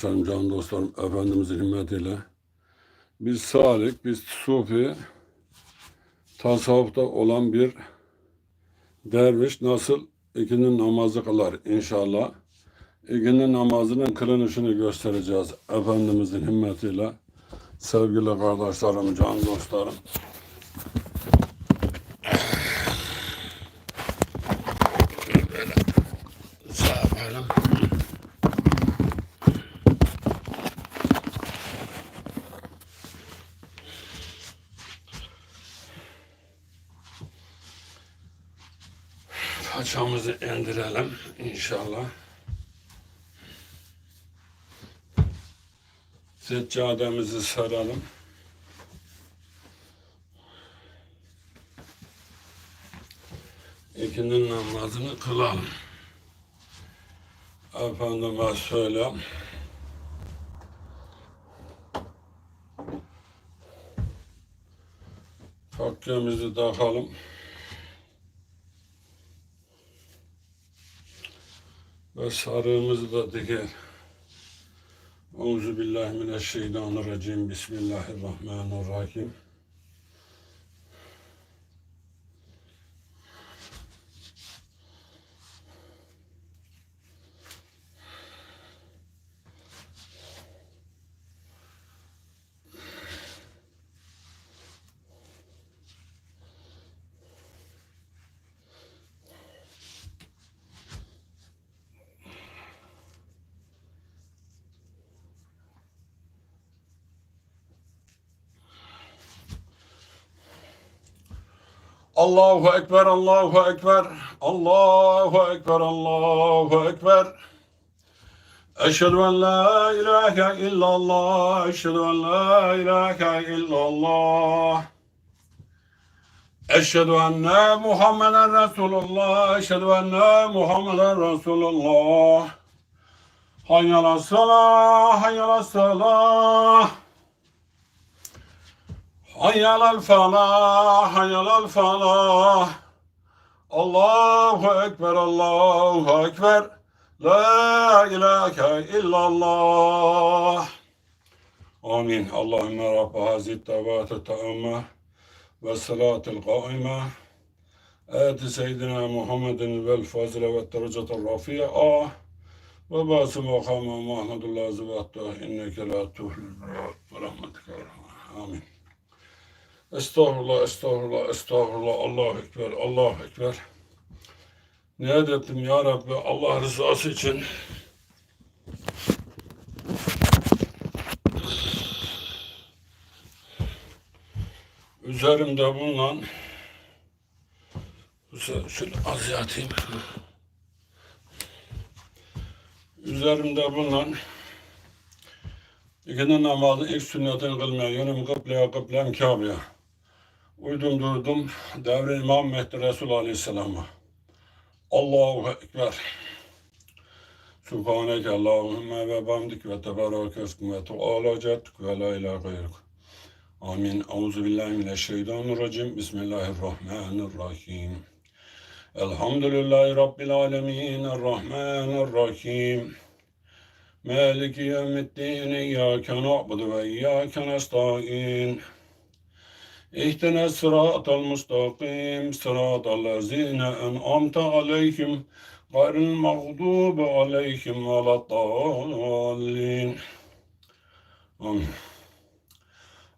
Sayın can dostlarım, Efendimizin himmetiyle biz salik, biz sufi tasavvufta olan bir derviş nasıl ikinin namazı kılar inşallah. İkinin namazının kılınışını göstereceğiz Efendimizin himmetiyle. Sevgili kardeşlerim, can dostlarım. İnşallah. Seccademizi saralım. İkinin namazını kılalım. Efendime söyle. Takkemizi takalım. Ve sarığımızı da diker. Euzu billahi mineşşeytanirracim. Bismillahirrahmanirrahim. Allahu Ekber, Allahu Ekber, Allahu Ekber, Allahu Ekber. Eşhedü en la ilahe illallah, eşhedü en la ilahe illallah. Eşhedü enne Muhammeden Resulullah, eşhedü enne Muhammeden Resulullah. Hayyala salah, hayyala salah. Hayyal al falah, hayyal al falah. Allahu Ekber, Allahu Ekber. La ilahe illallah. Amin. Allahümme Rabbe hazit tevatü teamme ve salatul kaime. آت سيدنا محمد والفضل والدرجة الرفيعة وباس مقام محمد الله زباته إنك لا تهلك برحمتك يا رحمن آمين Estağfurullah, estağfurullah, estağfurullah, Allahu Ekber, Allahu Ekber. Niyet ettim ya Rabbi Allah rızası için. Üzerimde bulunan şöyle az yatayım. Üzerimde bulunan İkindi namazın ilk sünnetini kılmaya yönüm kıbleye kıblem Kabe'ye uydurdum devre Muhammed Resul Aleyhisselam'a. Allahu Ekber. Subhaneke Allahümme ve bamdik ve tebarakest ve tuala ceddük ve la ilahe gayrık. Amin. Euzu billahi mineşşeytanirracim. Bismillahirrahmanirrahim. Elhamdülillahi Rabbil alemin. Errahmanirrahim. Maliki yevmiddin. İyyâke na'budu ve iyyâke nestaîn. اهدنا الصراط المستقيم صراط الذين أنعمت عليهم غير المغضوب عليهم ولا الضالين آمين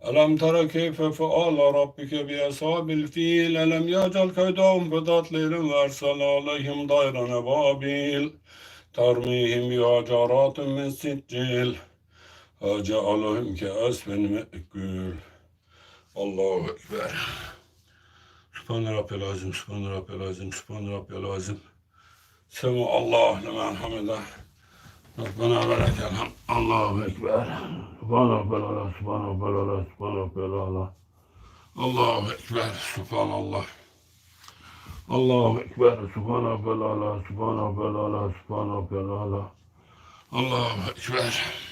ألم تر كيف فعل ربك بأصحاب الفيل ألم يجعل كيدهم بضليل وأرسل عليهم طيرا أبابيل ترميهم بحجارات من سجيل فجعلهم كأسف مأكول Allahu Ekber. Sübhane Rabbel Azim, Sübhane Rabbel Azim, Sübhane Rabbel Azim. Semu Allah lemen hamida. Rabbena ve lekel ham. Allahu Ekber. Sübhane Rabbel Ala, Sübhane Rabbel Ala, Sübhane Rabbel Ala. Allahu Ekber, Sübhanallah. Allahu Ekber, Sübhane Rabbel Ala, Sübhane Rabbel Ala, Sübhane Rabbel Ala. Allahu Ekber.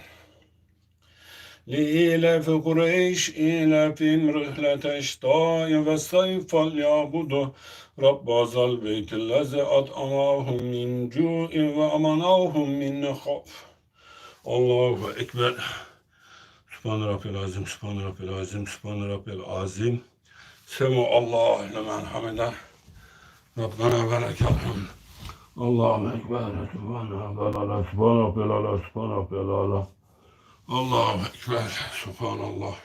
لإيلاف قريش إيلافهم رحلة الشتاء والصيف فليعبدوا رب هذا البيت الذي أطعمهم من جوع وأمنعهم من خوف Allahu Ekber. Sübhan Rabbil Azim, Sübhan Rabbil Azim, Sübhan Rabbil Azim. Semu Allah limen hamide. Rabbena ve lekel hamd. Allahu Ekber. Sübhan Rabbil Ala, Sübhan Rabbil Ala, Sübhan Rabbil Ala. Allahu Ekber, Subhanallah.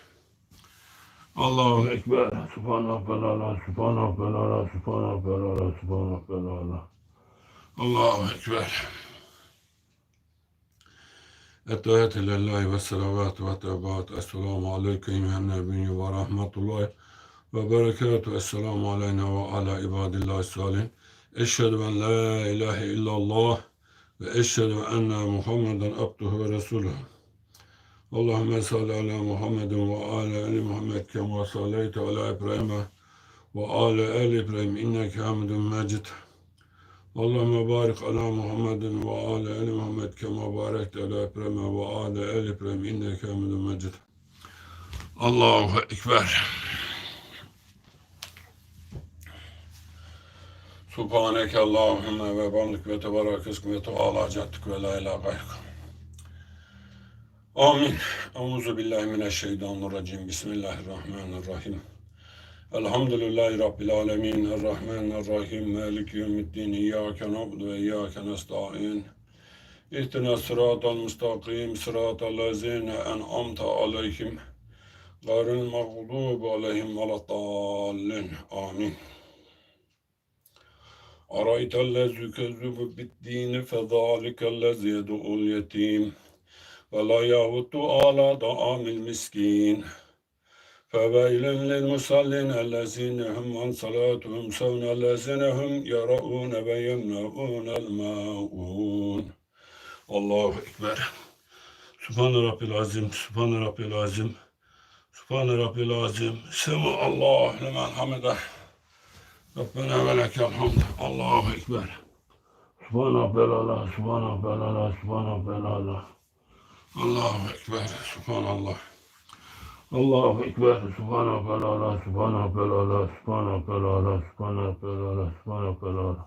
Allahu Ekber, Subhanallah, Belala, Subhanallah, Belala, Subhanallah, Belala, Subhanallah, Belala. Allahu Ekber. Ettehet ilallahi ve salavatü ve tebaat. Esselamu aleyküm ve nebiyyü ve rahmetullahi ve berekatuhu. Esselamu aleyna ve ala ibadillahi salihin. Eşhedü en la ilahe illallah ve eşhedü enne Muhammeden abduhu ve resuluhu. Allahümme salli ala Muhammedin ve ala ali Muhammed kema salleyte ala İbrahim ve ala ali İbrahim inneke hamidun mecid. Allahümme barik ala Muhammedin ve ala ali Muhammed kema barekte ala İbrahim ve ala ali İbrahim inneke hamidun mecid. Allahu Ekber. Subhaneke Allahümme ve bandık ve tebarak ismi ve tuala cettik ve la ilahe gayrık. الله الرحمن الرحيم الحمد لله رب العالمين الرحمن الرحيم مالك يوم الدين إياك نعبد وإياك نستعين اهدنا الصراط المستقيم صراط الذين أنعمت عليهم غير المغضوب عليهم ولا الضالين آمين أرأيت الذي يكذب بالدين فذلك الذي يدعو اليتيم ولا يهوت على طعام المسكين فويل للمصلين الذين هم عن صلاتهم سون الذين هم يرؤون ويمنعون الماءون الله أكبر سبحان ربي العظيم سبحان ربي العظيم سبحان ربي العظيم سمع الله لمن حمده ربنا ولك الحمد الله أكبر سبحان ربي الأعلى سبحان ربي الأعلى سبحان ربي الأعلى الله أكبر سبحان الله الله أكبر سبحان ربي الأعلى سبحان ربي الأعلى سبحان ربي الأعلى سبحان ربي الأعلى سبحان ربي الأعلى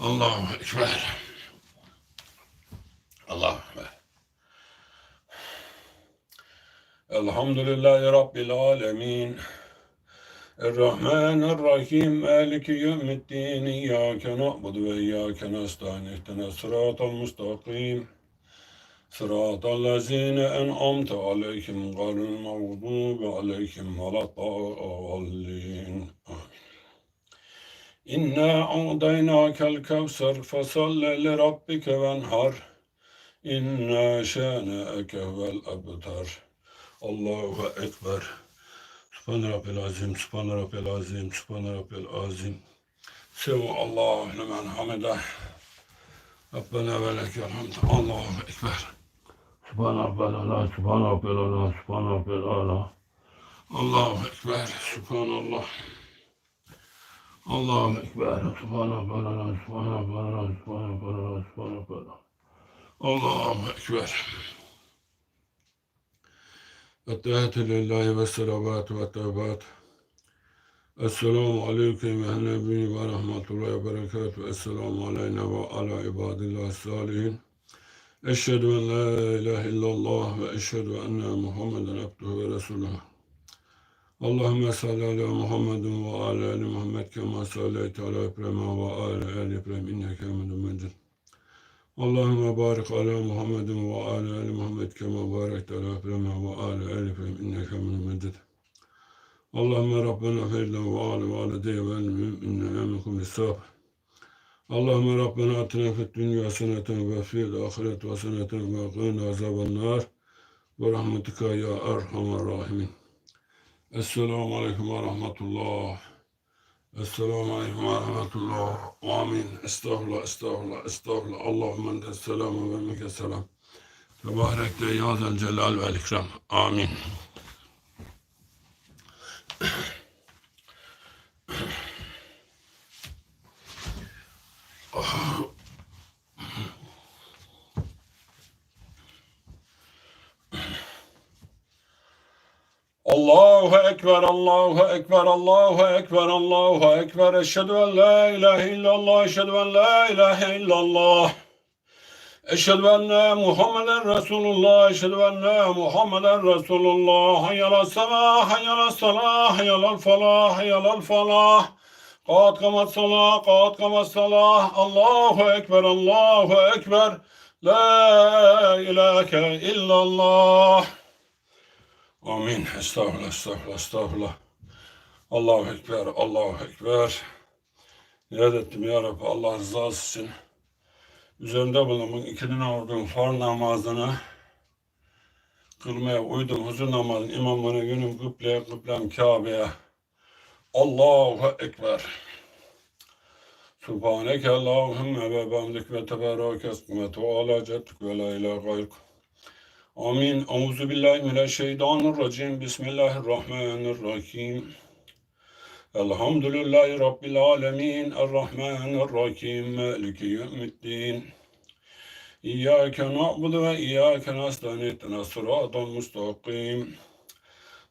الله أكبر الله أكبر الحمد لله رب العالمين الرحمن الرحيم مالك يوم الدين إياك نعبد وإياك نستعين اهدنا الصراط المستقيم صراط الذين أنعمت عليهم غير المغضوب عليهم ولا الضالين آمين إنا أعطيناك الكوثر فصل لربك وانحر إنا شانئك هو الأبتر الله أكبر سبحان ربي العظيم سبحان ربي العظيم سبحان ربي العظيم سوى الله لمن حمده ربنا ولك الحمد الله أكبر سبحان ربي الأعلى سبحان ربي الأعلى سبحان ربي الأعلى الله أكبر سبحان الله الله أكبر سبحان ربي الأعلى سبحان ربي الأعلى سبحان ربي الأعلى سبحان ربي الأعلى الله أكبر التحيات لله والصلوات والتوبات السلام عليكم يا النبي ورحمة الله وبركاته السلام علينا وعلى عباد الله الصالحين Eşhedü en la ilahe illallah ve eşhedü enne Muhammeden abduhu ve resuluhu. Allahümme salli ala Muhammedin ve ala ali Muhammed kema salleyte ala İbrahim'e ve ala ali İbrahim inneke hamidun mecid. Allahümme barik ala Muhammedin ve ala ali Muhammed kema barekte ala İbrahim'e ve ala ali İbrahim inneke hamidun mecid. Allahümme Rabbena feyle ve ala ve ala deyve el mü'minne emikum lissabr. Allahümme Rabbena atina fid dünya seneten ve fil ahiret ve seneten ve gına azaben ve rahmetika ya erhamer rahimin. Esselamu aleyküm ve rahmetullah. Esselamu aleyküm ve rahmetullah. Amin. Estağfurullah, estağfurullah, estağfurullah. Allahümme entes selamu ve minke selam. Tebarekte ya zel celal vel ikram. Amin. Allahu Ekber, Allahu Ekber, Allahu Ekber, Allahu Ekber. Eşhedü en la ilahe illallah, eşhedü en la ilahe illallah. Eşhedü enne Muhammeden Resulullah, eşhedü enne Muhammeden Resulullah. Hayyala salah, hayyala salah, hayyala falah, hayyala falah. Kat kamat salah, kat kamat salah. Allahu Ekber, Allahu Ekber. La ilahe illallah. Amin. Estağfurullah, estağfurullah, estağfurullah. Allahu Ekber, Allahu Ekber. Niyaz ettim ya Rabbi Allah rızası için. Üzerinde bulunumun ikinin ordum far namazını kılmaya uydum. Huzur namazın imamını günüm kıbleye, kıblem Kabe'ye. Allahu Ekber. Subhaneke Allahümme ve bamdik ve tebarek esmet ve ala ceddük ve la ilahe gayruk. Amin. Euzu billahi mineşşeytanirracim. Bismillahirrahmanirrahim. Elhamdülillahi Rabbil alemin. Errahmanirrahim. Maliki yevmiddin. İyyâke na'budu ve iyyâke nestaîn. Sıratal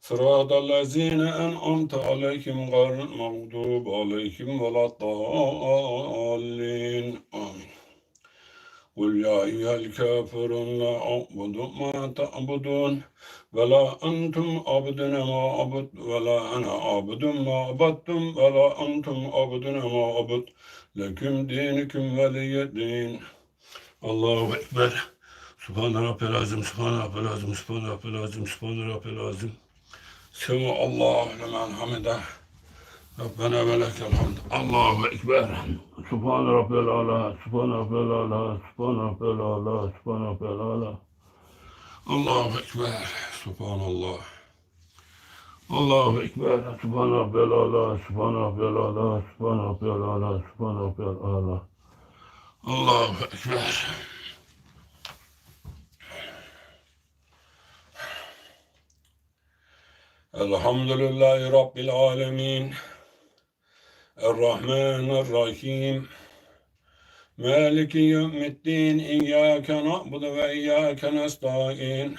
mustakim. Sıratal lezîne en'amte aleyhim gayril mağdubi aleyhim veleddâllin. Amin. قل يا أيها الكافرون لا أعبد ما تعبدون ولا أنتم عبدون ما أعبد ولا أنا عبد ما عبدتم ولا أنتم عبدون ما عبد لكم دينكم ولي دين الله أكبر سبحان ربي العظيم سبحان ربي العظيم سبحان ربي العظيم سبحان ربي العظيم Semu Allahu limen hamide. Rabbena ve lekel hamd. Allahu ekber. Subhan rabbel ala, subhan rabbel ala, subhan rabbel ala, subhan rabbel ala. Allahu ekber. Subhanallah. Allahu ekber. Subhan rabbel ala, subhan rabbel ala, subhan rabbel ala, subhan rabbel ala. Allahu ekber. Elhamdülillahi Rabbil alemin. Errahmanirrahim. Maliki yevmiddin. İyyâke na'budu ve iyyâke nesta'in.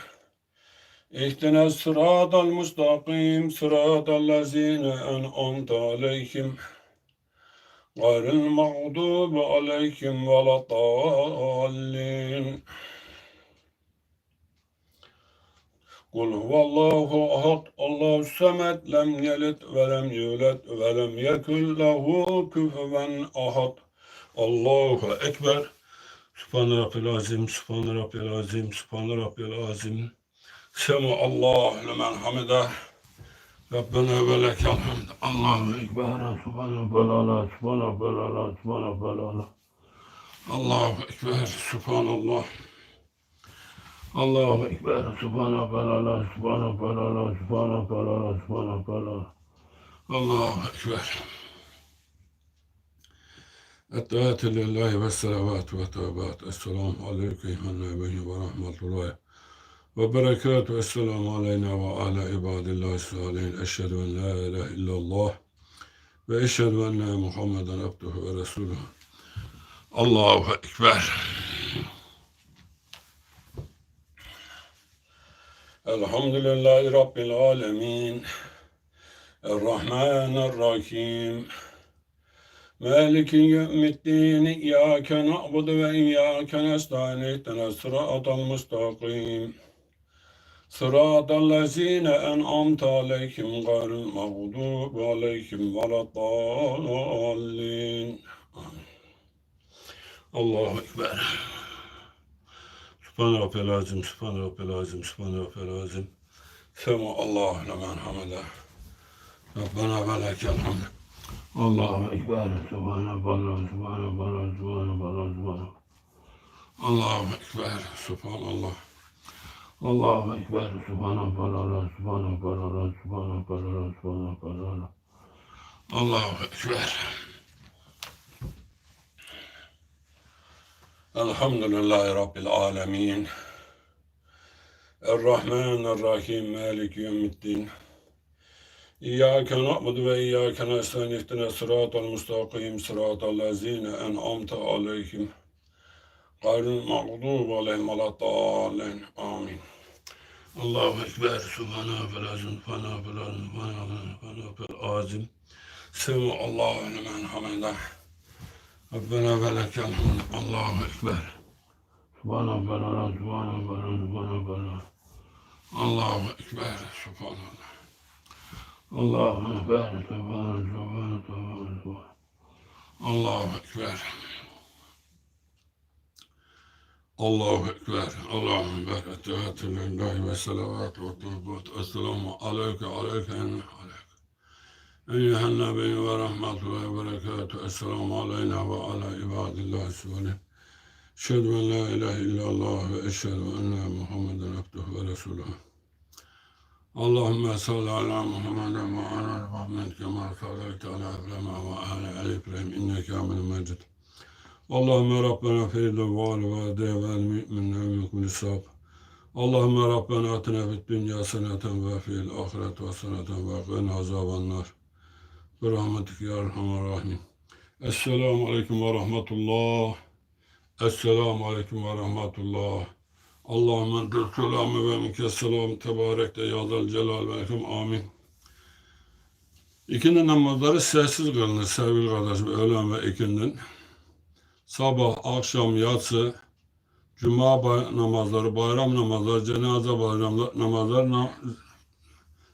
İhtina sıratal mustakim. Sıratal lezine en'amte aleyhim. Gayril mağdubi aleyhim ve la Kul huvallahu ahad, Allahu semed, lem yelit ve lem yulet ve lem yekun lehu küfüven ahad. Allahu ekber. Sübhane Rabbil Azim, Sübhane Rabbil Azim, Sübhane Rabbil Azim. Semu Allah lemen hamide. Rabbena ve lekel hamd. Allahu ekber. Sübhane Rabbil Ala, Sübhane Rabbil Ala, Sübhane Rabbil Ala. Allahu ekber. Sübhanallah. الله أكبر. سبحان ربي الأعلى سبحان ربي الأعلى سبحان ربي الأعلى سبحان الأعلى الله أكبر. التحيات لله والصلوات والتوبات. السلام عليكم ورحمة الله وبركاته. السلام علينا وعلى عباد الله الصالحين. أشهد أن لا إله إلا الله وأشهد أن محمدا عبده ورسوله. الله أكبر. Elhamdülillahi Rabbil alemin. Errahmanirrahim. Maliki yevmiddin. İyyâke na'budu ve iyyâke nestaîn. İhdinâ sıratal mustakîm. Sıratal lezîne en'amte aleyhim gayril mağdûbi aleyhim ve leddâllîn. Allahu Ekber. Sübhane Rabbel Azim, Sübhane Rabbel Azim, Sübhane Rabbel Azim. Sema Allahu lemen hamede. Rabbena ve lekel hamd. Allahu Ekber, Sübhane Rabbel, Sübhane Rabbel, Sübhane Rabbel, Sübhane Allahu Ekber, Subhanallah. Allahu Ekber, Subhane Rabbel, Sübhane Rabbel, Sübhane Rabbel, Sübhane Rabbel. Allahu Ekber. Elhamdülillahi Rabbil alemin. Errahmanirrahim. Malik yevmiddin. İyyâke na'budu ve iyyâke nestaîn ihdine sıratal mustakîm sıratal lezîne en'amte aleyhim. Gayril mağdûb aleyhim ve laddâlin. Amin. Allahu Ekber. Subhana fel azim. Fena fel azim. Fena fel azim. Semu Allahu limen. Rabbena ve lekel hamd. Allahu Ekber. Subhanallah, Subhanallah, Subhanallah. Allahu Ekber. Subhanallah. Allahu Ekber. Subhanallah, Subhanallah, Subhanallah. Allahu Ekber. Allahu Ekber. Allahu Ekber. Ettevetü lillahi ve selavatü ve turbut. Esselamu aleyke aleyke en Eyyühen Nebi ve Rahmetullahi ve Berekatuhu. Esselamu aleyna ve ala ibadillahi sivali. Eşhedü en la ilahe illallah ve eşhedü enne Muhammeden abduhu ve resuluhu. Allahümme salli ala Muhammeden ve ala Muhammed kema sallayte ala İbrahim ve ala Ali İbrahim inneke hamidun mecid. Allahümme Rabbena feridun ve al valideye ve al müminine mümkün isab. Allahümme Rabbena atina fid dünya seneten ve fil ahiret ve seneten ve gın azabanlar. Ve rahmetike ya erhamer rahim. Esselamu aleyküm ve rahmetullah. Esselamu aleyküm ve rahmetullah. Allahümme entel selamü ve minke selam tebarek de yadel celal ve ekrem. Amin. İkindi namazları sessiz kılınır sevgili kardeşim. Öğlen ve ikindin. Sabah, akşam, yatsı, cuma bay namazları, bayram namazları, cenaze bayram namazları na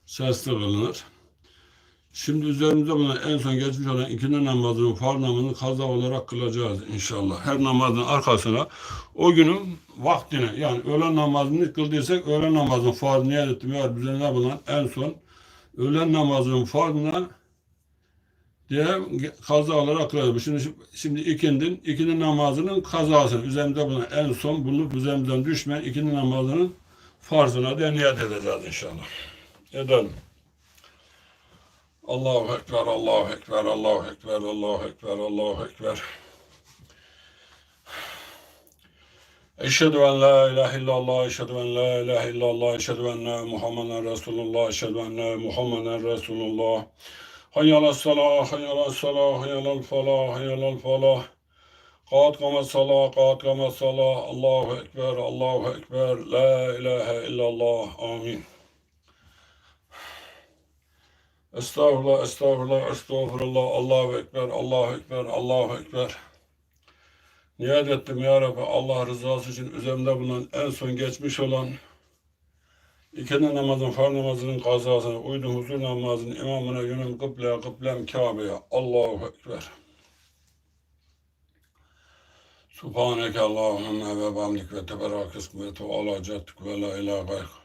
sesli kılınır. Şimdi üzerimizde bulunan en son geçmiş olan ikindi namazının farz namazını kaza olarak kılacağız inşallah. Her namazın arkasına o günün vaktine yani öğlen namazını kıldıysak öğlen namazının farz niyet ettim. Eğer üzerinde bulunan en son öğlen namazının farzına diye kaza olarak kılacağız. Şimdi, şimdi ikindin, ikindi namazının kazasını üzerimizde bulunan en son bulunup üzerimizden düşmeyen ikindi namazının farzına diye niyet edeceğiz inşallah. Edelim. Allahu Ekber, Allahu Ekber, Allahu Ekber, Allahu Ekber, Allahu Ekber. Eşhedü en la ilahe illallah, eşhedü en la ilahe illallah, eşhedü enne Muhammeden Resulullah, eşhedü enne Muhammeden Resulullah. Hayyala salah, hayyala salah, hayyala falah, hayyala falah. Kat kama salah, kat kama salah, Allahu Ekber, Allahu Ekber, la ilahe illallah, amin. Estağfurullah, estağfurullah, estağfurullah, Allahu Ekber, Allahu Ekber, Allahu Ekber. Niyet ettim ya Rabbi Allah rızası için üzerimde bulunan en son geçmiş olan ikindi namazın, farz namazının kazasına uydum huzur namazının imamına yönüm kıbleye, kıblem Kabe'ye. Allahu Ekber. Subhaneke Allahümme ve bamdik ve teberrak ismet ve ala ceddük ve la ilahe.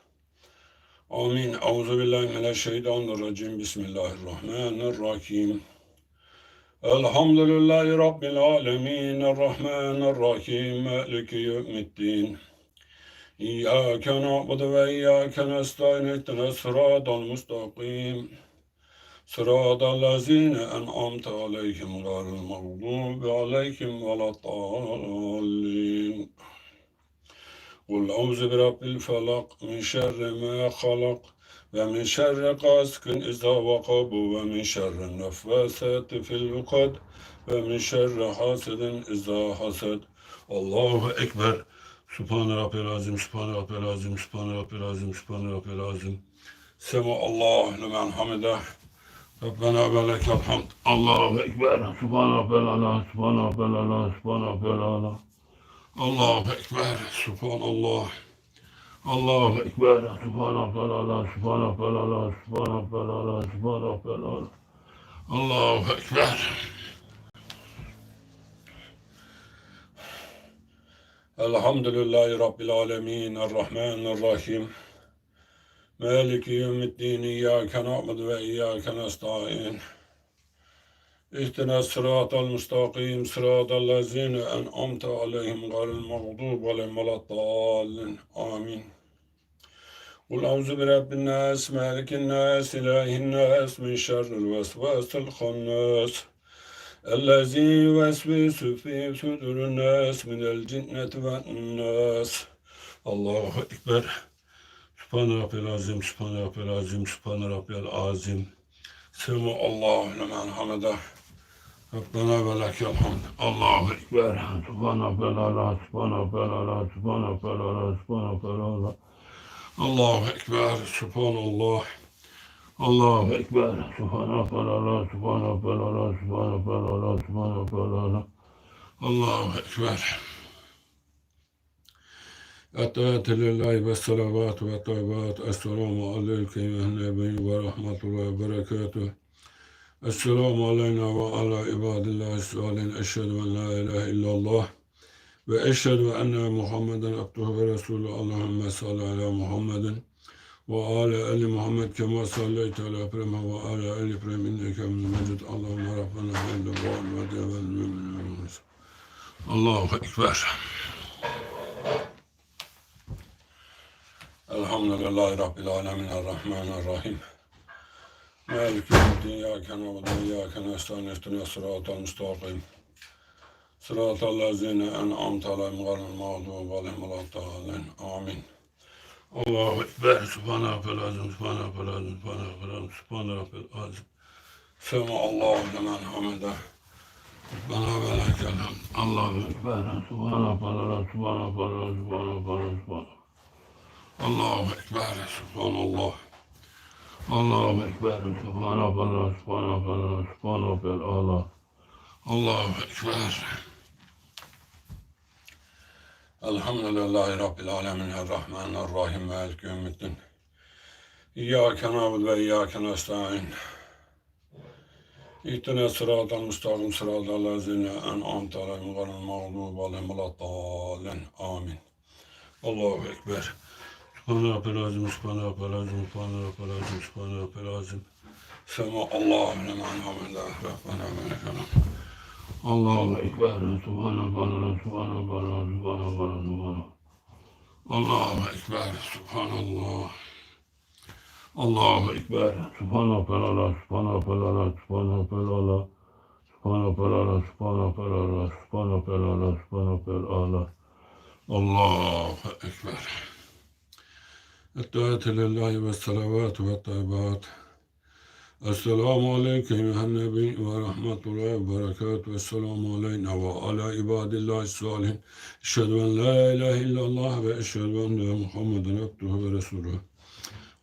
Amin. Euzu billahi mineşşeytanirracim. Bismillahirrahmanirrahim. Elhamdülillahi Rabbil alemin. Errahmanirrahim. Maliki yevmiddin. İyyâke na'budu ve iyyâke nestaîn. İhdina sıratal mustakim. Sıratal lezîne en'amte aleyhim gayril mağdûbi aleyhim veleddâllîn. قل أعوذ برب الفلق من شر ما خلق ومن شر غاسق إذا وقب ومن شر النفاثات في العقد ومن شر حاسد إذا حسد الله أكبر سبحان ربي العظيم سبحان ربي العظيم سبحان ربي العظيم سبحان ربي العظيم سمع الله لمن حمده ربنا ولك الحمد الله أكبر سبحان ربي الأعلى سبحان ربي الأعلى سبحان ربي الأعلى Allahu Ekber, Subhanallah. Allahu Ekber, Subhanallah, Subhanallah, Subhanallah, Subhanallah. Allahu Ekber. Elhamdülillahi Rabbil Alemin, Errahmanirrahim. Maliki yevmiddin, İyyâke na'budu ve İyyâke nesta'in. اهدنا الصراط المستقيم صراط الذين أنعمت عليهم غير المغضوب عليهم ولا الضالين آمين قل أعوذ برب الناس مالك الناس إله الناس من شر الوسواس الخناس الذي يوسوس في صدور الناس من الجنة والناس الله أكبر Sübhane Rabbel Azim, Sübhane Rabbel Azim, Sübhane Rabbel Azim. Sema Allahu limen hamide. Rabbena ve lekel hamd. Allahu Ekber. Sübhane Rabbel Ala, Sübhane Rabbel Ala, Sübhane Rabbel Ala, Sübhane Rabbel Ala. Allahu Ekber. Sübhanallah. Allahu Ekber. Sübhane Rabbel Ala, Sübhane Rabbel Ala, Sübhane Rabbel Ala, Sübhane Rabbel Ala. Allahu Ekber. التحيات لله والصلوات والطيبات السلام عليك يا النبي ورحمة الله وبركاته Esselamu aleyna ve ala ibadillahi salin. Eşhedü en la ilahe illallah ve eşhedü enne Muhammeden abduhu ve resulü. Allahümme salli ala Muhammedin ve ala ali Muhammed kema salleyte ala İbrahim ve ala ali İbrahim inneke hamidun mecid. Allahümme rabbena hamdu ve almadi ve müminun. Allahu Ekber. Elhamdülillahi Rabbil Alemin. Errahmanirrahim. Amin. Allahu Ekber. Sübhane Rabbil Azim. Sübhane Rabbil Azim. Sübhane Rabbil Azim. Sübhane Rabbil Azim. Sema Allahu limen hamide. Ve lekel hamd. Allahu Ekber. Sübhane Rabbil Azim. Sübhane Rabbil Azim. Sübhane Rabbil Azim. Sübhane Allahu Ekber, Subhanallah. Allahu Ekber, Subhanallah, Subhanallah, Subhanallah. Allahu Ekber. Elhamdülillahi Rabbil Alemin, Errahmanirrahim, Maliki Yevmiddin. İyyâke nâbudu ve iyyâke nestaîn. İhtine sıratal müstakim sıratal lezine en'amte aleyhim gayril mağdubi aleyhim. Amin. Allahu Ekber. Sübhane Rabbel Azim, Sübhane Rabbel Azim, Sübhane Rabbel Azim, Sübhane Rabbel Azim. Sema Allahu limen hamide, Rabbena hamd. Allahu Ekber, Sübhane Rabbel Azim, Sübhane Rabbel Azim, Sübhane Rabbel Azim, Sübhane Allahu Ekber, Subhanallah. Allahu Ekber, Sübhane Rabbel Ala, Sübhane Rabbel Ala, Sübhane Rabbel Ala. Sübhane Rabbel Ala, Sübhane Rabbel Ala, Sübhane Rabbel Ala, Sübhane Rabbel Ala. Allahu Ekber. التحيات لله والصلوات والطيبات السلام عليكم يا النبي ورحمة الله وبركاته السلام علينا وعلى عباد الله الصالحين أشهد أن لا إله إلا الله وأشهد أن محمدا عبده ورسوله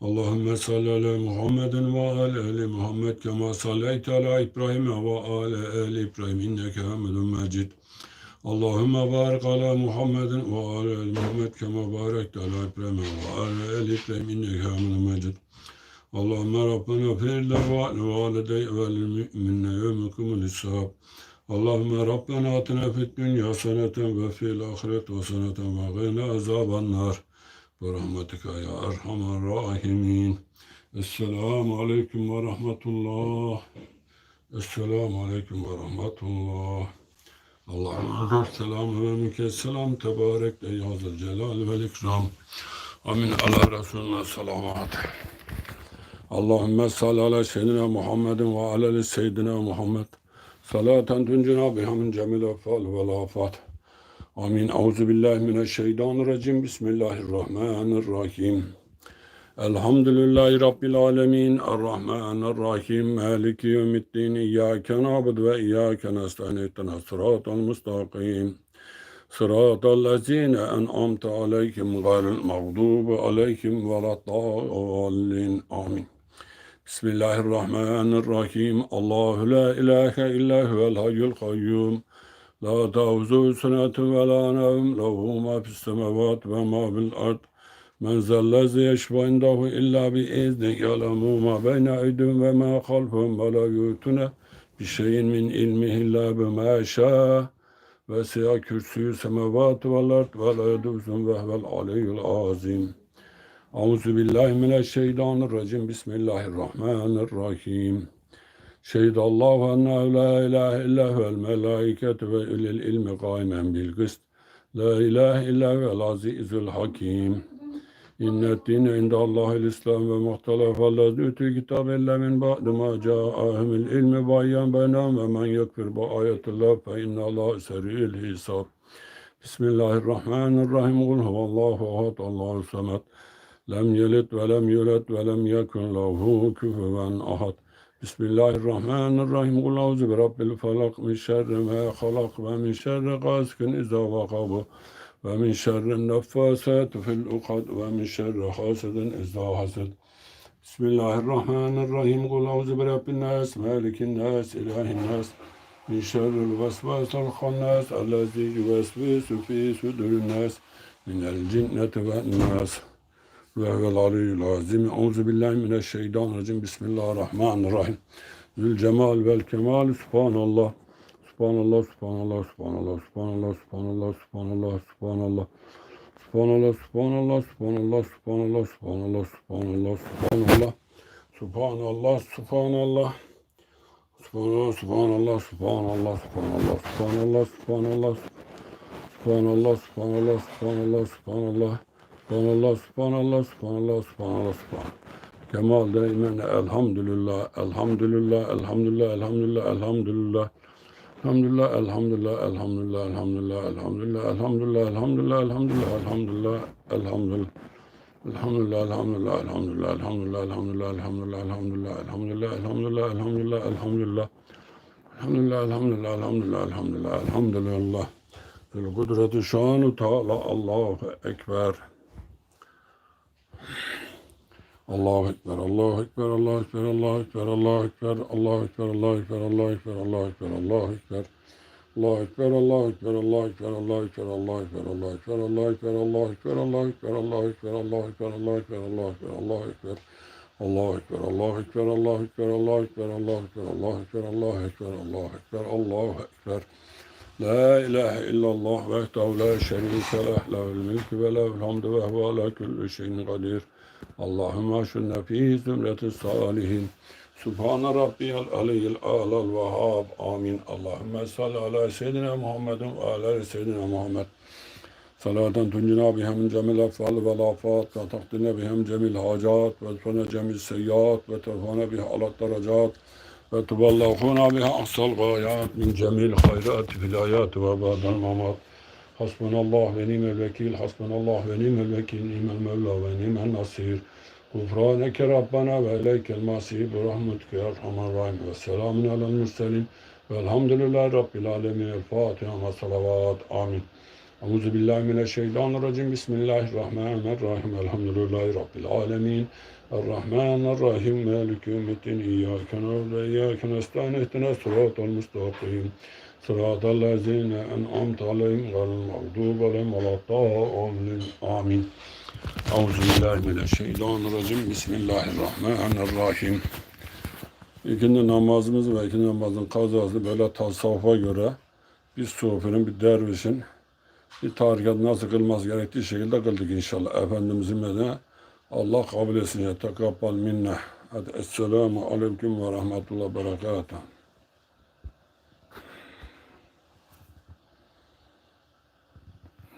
اللهم صل على محمد وعلى آل محمد كما صليت على إبراهيم وعلى آل إبراهيم إنك حميد مجيد اللهم بارك على محمد وعلى ال محمد كما باركت على ابراهيم وعلى ال ابراهيم انك حميد مجيد اللهم ربنا اغفر له ولوالدي وللمؤمنين يوم يقوم الحساب اللهم ربنا اتنا في الدنيا حسنة وفي الآخرة حسنة وقنا عذاب النار برحمتك يا أرحم الراحمين السلام عليكم ورحمة الله السلام عليكم ورحمة الله Allah'ın selamı ve mülke selam tebarek de yazıl celal ve ikram. Amin ala Resulüne salavat. Allahümme salli ala seyyidina Muhammedin ve ala seyyidina Muhammed. Salaten tuncuna biha min cemil efal ve lafat. Amin. Euzu billahi mineşşeytanirracim. Bismillahirrahmanirrahim. Elhamdülillahi Rabbil alemin. Errahmanirrahim. Maliki yevmiddin. İyyâke na'budu ve iyyâke nestaîn. İhdina sıratal müstakim. Sıratal lezîne en'amte aleyhim gayril mağdubi aleyhim veleddâllin. Amin. Bismillahirrahmanirrahim. Allahu la ilahe illa huvel hayyul kayyum. La ta'uzu senetun ve la nevm. Lehu ma fis ve ma bil ard. Men zellezi yeşfa indahu illa bi izni ya'lemu ma beyne aydihim ve ma halfahum ve la yutune bi şeyin min ilmihi illa bima şa ve siya kürsüyü semavatı vel ard ve la yeduzun ve huvel aliyyul azim. Euzu billahi mineşşeytanirracim. Bismillahirrahmanirrahim. Şehidallahu ennehu la ilahe illa huvel melâiketu ve ulil ilmi kâimen bil kıst. La ilahe illa İnne dine inde Allahül İslam ve muhtelefallez ütü kitab illa min ba'di ma ca'ahumul ilmi bayyan bena ve men yekfir bi ayetullah fe inna Allah seri seri'il hisab. Bismillahirrahmanirrahim. Kul huvallahu ahad Allahu samet. Lem yelid ve lem yulad ve lem yekun lehu kufuven ahad. Bismillahirrahmanirrahim. Kul auzu bi rabbil falak min şerri ma halak ve min şerri gasikin iza vakabu. ومن شر النفاثات في العقد ومن شر حاسد إذا حسد بسم الله الرحمن الرحيم قل أعوذ برب الناس مالك الناس إله الناس من شر الوسواس الخناس الذي يوسوس في صدور الناس من الجنة والناس وهو العلي العظيم أعوذ بالله من الشيطان الرجيم بسم الله الرحمن الرحيم ذو الجمال والكمال سبحان الله subhanallah, subhanallah, subhanallah, subhanallah, subhanallah, subhanallah, subhanallah. Subhanallah, subhanallah, subhanallah, subhanallah, subhanallah, subhanallah, subhanallah. Subhanallah, subhanallah. Subhanallah, subhanallah, subhanallah, subhanallah, subhanallah, subhanallah. Subhanallah, subhanallah, subhanallah, subhanallah. Subhanallah, subhanallah, subhanallah, subhanallah, subhanallah. Kemal daimen elhamdülillah, elhamdülillah, elhamdülillah, elhamdülillah, elhamdülillah. Elhamdülillah, elhamdülillah, elhamdülillah, elhamdülillah, elhamdülillah, elhamdülillah, elhamdülillah, elhamdülillah, elhamdülillah, elhamdülillah. Elhamdülillah, elhamdülillah, elhamdülillah, elhamdülillah, elhamdülillah, elhamdülillah, elhamdülillah, elhamdülillah, elhamdülillah, elhamdülillah, elhamdülillah. Elhamdülillah, elhamdülillah, elhamdülillah, elhamdülillah, elhamdülillah. Kudreti şanu ta'ala Allahu Ekber. Allahu Ekber, Allahu Ekber, Allahu Ekber, Allahu Ekber, Allahu Ekber, Allahu Ekber, Allahu Ekber, Allahu Ekber, Allahu Ekber, Allahu Ekber. Allahu Ekber, Allahu Ekber, Allahu Ekber, Allahu Ekber, Allahu Ekber, Allahu Ekber, Allahu Ekber, Allahu Ekber, Allahu Ekber, Allahu Ekber, Allahu Ekber, Allahu Ekber, Allahu Ekber, Allahu Ekber. Allahu Ekber, Allahu Ekber, Allahu Ekber, Allahu Ekber, Allahu Ekber, Allahu Ekber, Allahu Ekber, Allahu Ekber, Allahu Ekber. La ilahe illallah vehdehu la şerike leh, lehul mülkü ve lehul hamdu ve huve ala kulli şeyin kadir. Allahümme aşunne fi zümreti salihin. Subhane rabbiyel aliyyil alel vehhab. Amin. Allahümme salli ala seyyidina Muhammedin ve ala seyyidina Muhammed. Salaten tuncina bihem cemil efal ve lafat ve takdine bihem cemil hacat ve tfene cemil seyyat ve terfane biha alat derecat ve tuballahuna biha ahsal gayat min cemil hayrat fil hayat ve ba'del mamat. Hasbunallah ve nimel vekil, hasbunallah ve nimel vekil, nimel mevla ve nimel nasir. Gufraneke Rabbana ve ileykel masih bi rahmetike ya Erhamer Rahim ve selamun alel murselin velhamdülillahi Rabbil alemin. El Fatiha ve salavat. Amin. Euzu billahi mineşşeytanirracim. Bismillahirrahmanirrahim. Elhamdülillahi Rabbil alemin. Errahmanirrahim. Maliki yevmiddin. İyyâke na'budu ve iyyâke nestaîn. İhdina sıratal mustakîm. Sıratal lezîne en'amte aleyhim gayril mağdûbi aleyhim veleddâllîn. Amin. Euzu billahi mineşşeytanirracim. Bismillahirrahmanirrahim. İkindi namazımız ve ikindi namazın kazası böyle tasavvufa göre bir sufinin, bir dervişin bir tarikat nasıl kılması gerektiği şekilde kıldık inşallah. Efendimizin medine Allah kabul etsin. Tekabbal minne. Esselamu Aleyküm ve Rahmetullah Berekatuhu.